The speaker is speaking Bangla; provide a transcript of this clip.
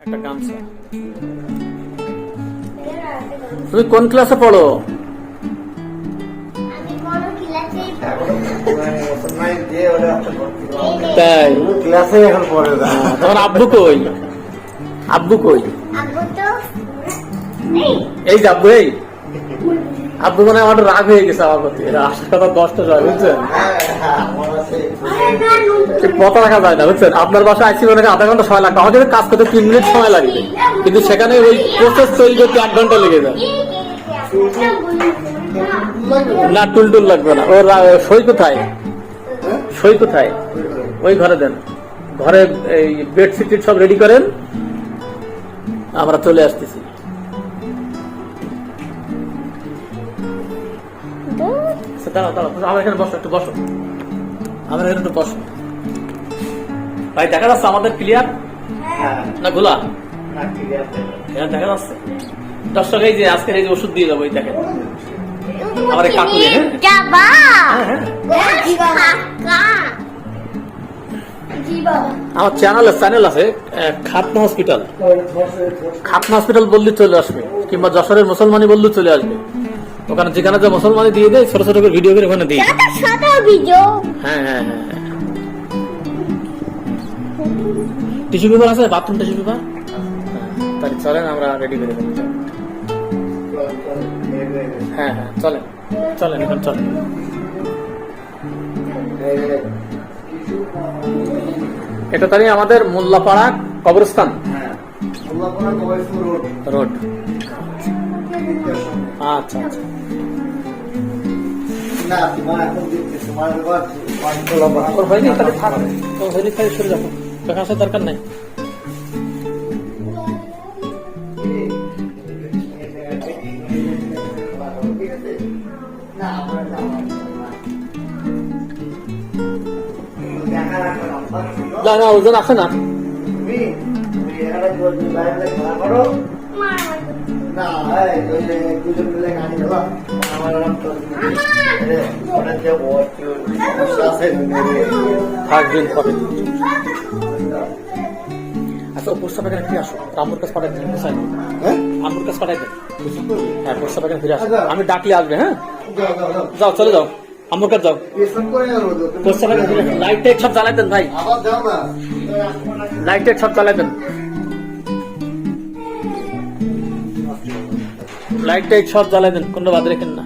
একটা গামছা। তুমি কোন ক্লাসে পড়ো? তাই? ক্লাসে এখন পড়ে না তোমার আব্বু কই? আব্বু কই? এই যাব যে আব্বু এই। মানে আমার রাগ হয়ে গেছে আমার প্রতি। আসার কথা দশটা সময় বুঝছেন? সে পতা রাখা যায় না বুঝছেন? আপনার বাসায় আইসি মনে হয় আধা ঘণ্টা সময় লাগবে। আমাদের কাজ করতে তিন মিনিট সময় লাগবে কিন্তু সেখানে ওই প্রসেস তৈরি করতে এক ঘণ্টা লেগে যায়। না টুলটুল লাগবে না। ওর সই কোথায়? সই কোথায়? ওই ঘরে দেন। ঘরে এই বেডশিট সব রেডি করেন। আমরা চলে আসতেছি। দাঁড়াও দাঁড়াও আমার এখানে বসো একটু বসো। আমার এখানে একটু বসো। ভাই দেখা যাচ্ছে আমাদের ক্লিয়ার না গোলা? এখানে দেখা যাচ্ছে। দর্শক এই যে আজকের এই যে ওষুধ দিয়ে যাব এই দেখেন। আমার হ্যাঁ? হ্যাঁ, হ্যাঁ। কাকা আমার চ্যানেল চ্যানেল আছে খাতনা হসপিটাল খাতনা হসপিটাল বললে চলে আসবে কিংবা যশোরের মুসলমানি বললে চলে আসবে। ওখানে যেখানে যে মুসলমানি দিয়ে দেয় ছোট ছোট করে ভিডিও করে ওখানে দিই সাদা সাদা ভিডিও হ্যাঁ হ্যাঁ হ্যাঁ। টিস্যু পেপার আছে? Bathroom tissue paper? তাহলে চলেন আমরা রেডি করে দেবো। হ্যাঁ হ্যাঁ চলেন। চলেন এখন চলেন। এটা তাহলে আমাদের মোল্লাপাড়া কবরস্থান। রোড। আচ্ছা আচ্ছা। ওর হয়নি তাহলে থাক ওর হয়নি তাহলে সরে যাব তোকে আসার দরকার নাই। না না ওজন আছে না। না এই দুজন মিলে গাড়ি গেল আমার নাম তো ওটা যে থাকবেন কবে আচ্ছা ফিরে আসো। রামুর কাছে পাঠাই দেন কোথায় হ্যাঁ? রামুর কাছে পাঠাই দেন। হ্যাঁ ফিরে আসো। আচ্ছা। আমি ডাকলে আসবে হ্যাঁ? যাও চলে যাও। আম্মুর কাছে যাও। এখানে ফিরে লাইট টাইট সব জ্বালাই দেন ভাই। লাইট টাইট সব জ্বালাই দেন। লাইট সব জ্বালাই দেন কোনো বাদ রেখেন না।